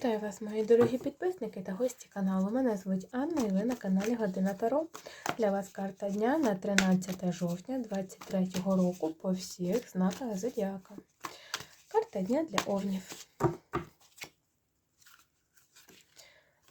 Вітаю вас, мої дорогі підписники та гості каналу. Мене звуть Анна і ви на каналі Година Таро. Для вас карта дня на 13 жовтня 2023 року по всіх знаках Зодіака. Карта дня для овнів.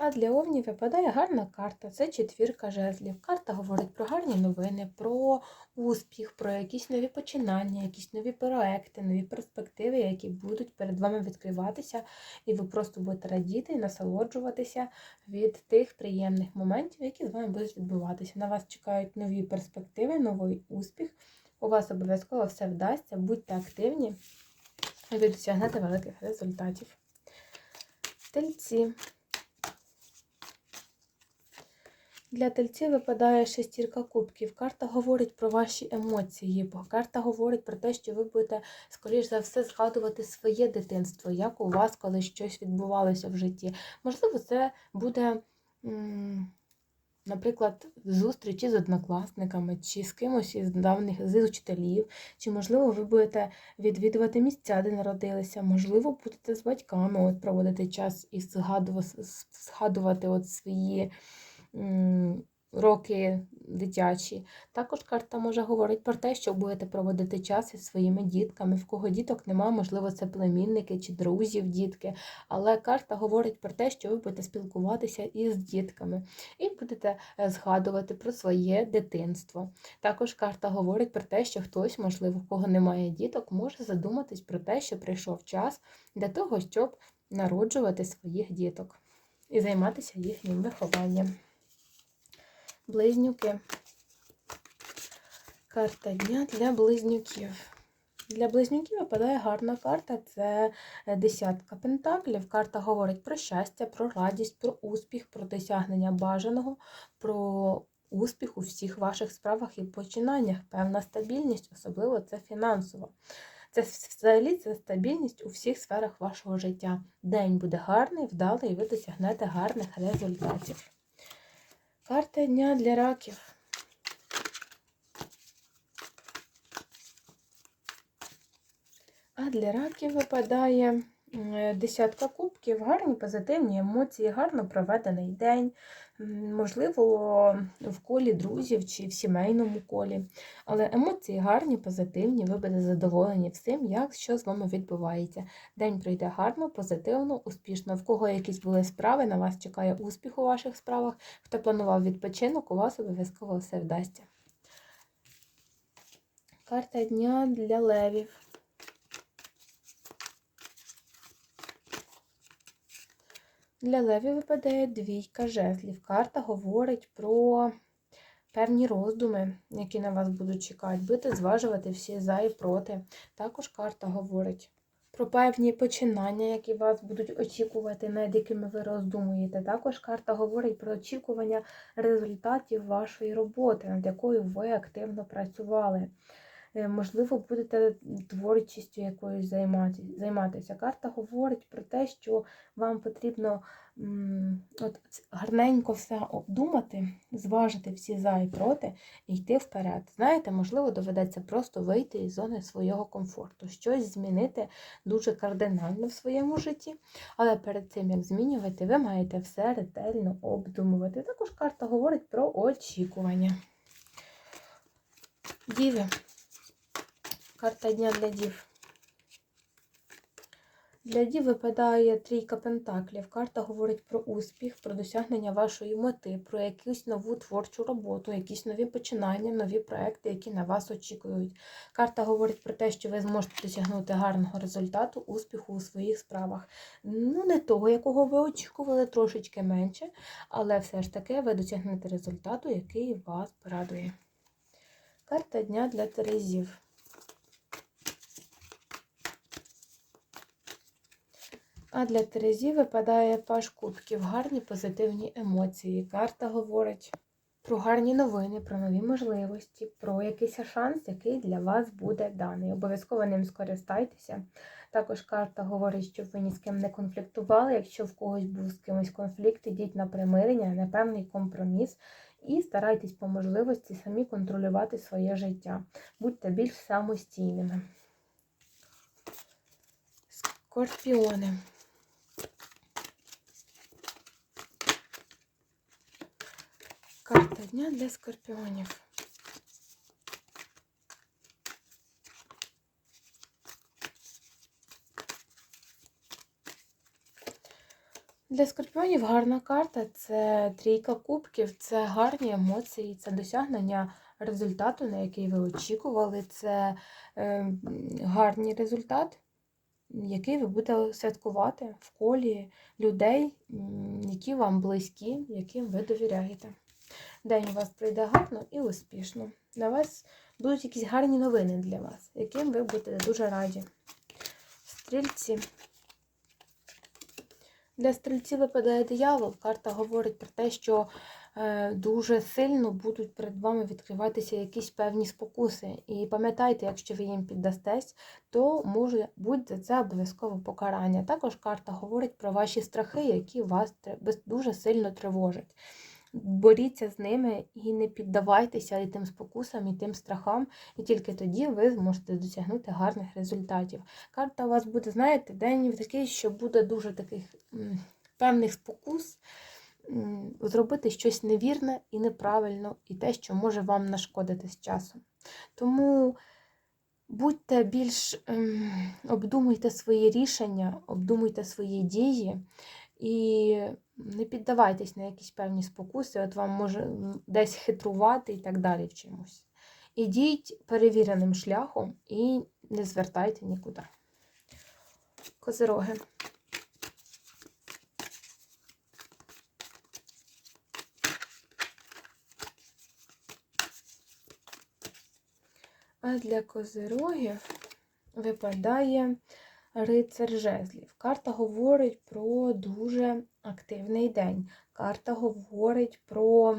А для овнів випадає гарна карта. Це четвірка жезлів. Карта говорить про гарні новини, про успіх, про якісь нові починання, якісь нові проекти, нові перспективи, які будуть перед вами відкриватися, і ви просто будете радіти і насолоджуватися від тих приємних моментів, які з вами будуть відбуватися. На вас чекають нові перспективи, новий успіх. У вас обов'язково все вдасться, будьте активні, і ви досягнете великих результатів. Тельці. Для тельців випадає шестірка кубків. Карта говорить про ваші емоції, бо карта говорить про те, що ви будете, скоріш за все, згадувати своє дитинство, як у вас, коли щось відбувалося в житті. Можливо, це буде, наприклад, зустрічі з однокласниками, чи з кимось із давніх з учителів, чи, можливо, ви будете відвідувати місця, де народилися, можливо, будете з батьками от, проводити час і згадувати от свої роки дитячі. Також карта може говорити про те, що будете проводити час із своїми дітками. В кого діток немає, можливо, це племінники чи друзів дітки. Але карта говорить про те, що ви будете спілкуватися із дітками і будете е, згадувати про своє дитинство. Також карта говорить про те, що хтось, можливо, в кого немає діток, може задуматись про те, що прийшов час для того, щоб народжувати своїх діток і займатися їхнім вихованням. Близнюки. Карта дня для близнюків. Для близнюків випадає гарна карта це десятка пентаклів. Карта говорить про щастя, про радість, про успіх, про досягнення бажаного, про успіх у всіх ваших справах і починаннях, певна стабільність, особливо це фінансова. Це взагалі це стабільність у всіх сферах вашого життя. День буде гарний, вдалий, і ви досягнете гарних результатів. Карта дня для раків. А для раків випадає десятка кубків, гарні позитивні емоції, гарно проведений день, можливо, в колі друзів чи в сімейному колі. Але емоції гарні, позитивні, ви будете задоволені всім, як що з вами відбувається. День пройде гарно, позитивно, успішно. В кого якісь були справи, на вас чекає успіх у ваших справах. Хто планував відпочинок, у вас обов'язково все вдасться. Карта дня для левів. Для леві випадає двійка жезлів. Карта говорить про певні роздуми, які на вас будуть чекати, будете зважувати всі за і проти. Також карта говорить про певні починання, які вас будуть очікувати, над якими ви роздумуєте. Також карта говорить про очікування результатів вашої роботи, над якою ви активно працювали. Е, можливо, будете творчістю якоюсь займатися. Карта говорить про те, що вам потрібно от, гарненько все обдумати, зважити всі за і проти і йти вперед. Знаєте, можливо, доведеться просто вийти із зони свого комфорту, щось змінити дуже кардинально в своєму житті, але перед цим, як змінювати, ви маєте все ретельно обдумувати. Також карта говорить про очікування. Діви. Карта дня для дів. Для дів випадає трійка пентаклів. Карта говорить про успіх, про досягнення вашої мети, про якусь нову творчу роботу, якісь нові починання, нові проекти, які на вас очікують. Карта говорить про те, що ви зможете досягнути гарного результату, успіху у своїх справах. Ну, не того, якого ви очікували, трошечки менше, але все ж таки ви досягнете результату, який вас порадує. Карта дня для Терезів. А для Терезі випадає паш кубків, гарні позитивні емоції. Карта говорить про гарні новини, про нові можливості, про якийсь шанс, який для вас буде даний. Обов'язково ним скористайтеся. Також карта говорить, щоб ви ні з ким не конфліктували. Якщо в когось був з кимось конфлікт, ідіть на примирення, на певний компроміс. І старайтесь по можливості самі контролювати своє життя. Будьте більш самостійними. Скорпіони. Карта дня для скорпіонів. Для скорпіонів гарна карта це трійка кубків, це гарні емоції, це досягнення результату, на який ви очікували. Це е, гарний результат, який ви будете святкувати в колі людей, які вам близькі, яким ви довіряєте. День у вас пройде гарно і успішно. На вас будуть якісь гарні новини для вас, яким ви будете дуже раді. Стрільці. Для стрільців випадає диявол. Карта говорить про те, що е, дуже сильно будуть перед вами відкриватися якісь певні спокуси. І пам'ятайте, якщо ви їм піддастесь, то може бути за це обов'язково покарання. Також карта говорить про ваші страхи, які вас дуже сильно тривожать. Боріться з ними і не піддавайтеся і тим спокусам, і тим страхам, і тільки тоді ви зможете досягнути гарних результатів. Карта у вас буде, знаєте, день такий, що буде дуже таких певних спокус зробити щось невірне і неправильно, і те, що може вам нашкодити з часом. Тому будьте більш м, обдумуйте свої рішення, обдумуйте свої дії. І не піддавайтесь на якісь певні спокуси, от вам може десь хитрувати і так далі в чомусь. Ідіть перевіреним шляхом і не звертайте нікуди. Козироги. А для козирогів випадає Рицар жезлів. Карта говорить про дуже активний день. Карта говорить про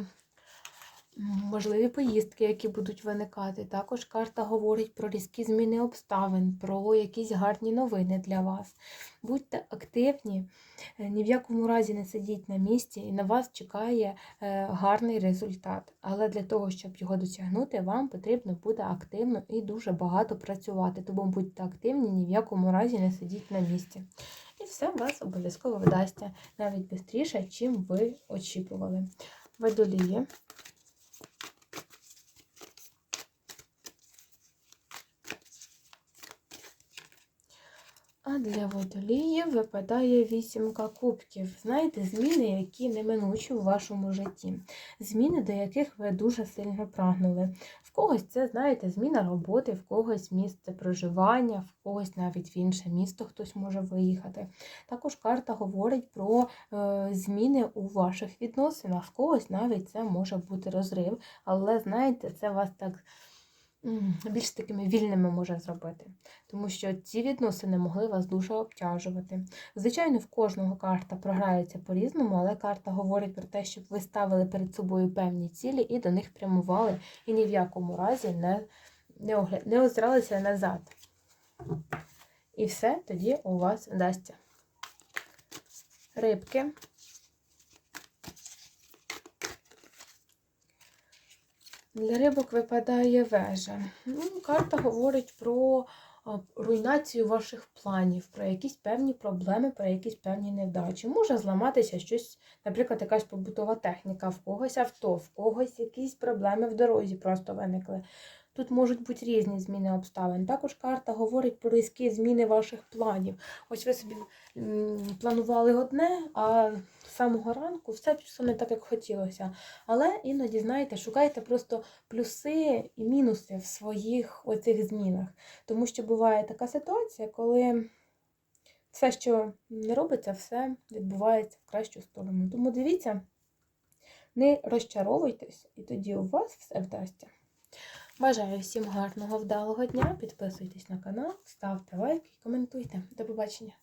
можливі поїздки, які будуть виникати. Також карта говорить про різкі зміни обставин, про якісь гарні новини для вас. Будьте активні, е, ні в якому разі не сидіть на місці, і на вас чекає е, гарний результат. Але для того, щоб його досягнути, вам потрібно буде активно і дуже багато працювати. Тому будьте активні, ні в якому разі не сидіть на місці. І все у вас обов'язково вдасться навіть швидше, чим ви очікували. Водолії. А для водоліїв випадає вісімка кубків. Знаєте, зміни, які неминучі у вашому житті. Зміни, до яких ви дуже сильно прагнули. В когось це, знаєте, зміна роботи, в когось місце проживання, в когось навіть в інше місто хтось може виїхати. Також карта говорить про е, зміни у ваших відносинах. В когось навіть це може бути розрив, але, знаєте, це вас так більш такими вільними може зробити. Тому що ці відносини могли вас дуже обтяжувати. Звичайно, в кожного карта програється по-різному, але карта говорить про те, щоб ви ставили перед собою певні цілі і до них прямували, і ні в якому разі не, не, огля... не озиралися назад. І все тоді у вас вдасться. Рибки. Для рибок випадає вежа. Ну, Карта говорить про руйнацію ваших планів, про якісь певні проблеми, про якісь певні невдачі. Може зламатися щось, наприклад, якась побутова техніка, в когось авто, в когось якісь проблеми в дорозі просто виникли. Тут можуть бути різні зміни обставин. Також карта говорить про різкі зміни ваших планів. Ось ви собі планували одне, а з самого ранку все пішло не так, як хотілося. Але іноді, знаєте, шукайте просто плюси і мінуси в своїх оцих змінах. Тому що буває така ситуація, коли все, що не робиться, все відбувається в кращу сторону. Тому дивіться, не розчаровуйтесь, і тоді у вас все вдасться. Бажаю всім гарного, вдалого дня. Підписуйтесь на канал, ставте лайк і коментуйте. До побачення!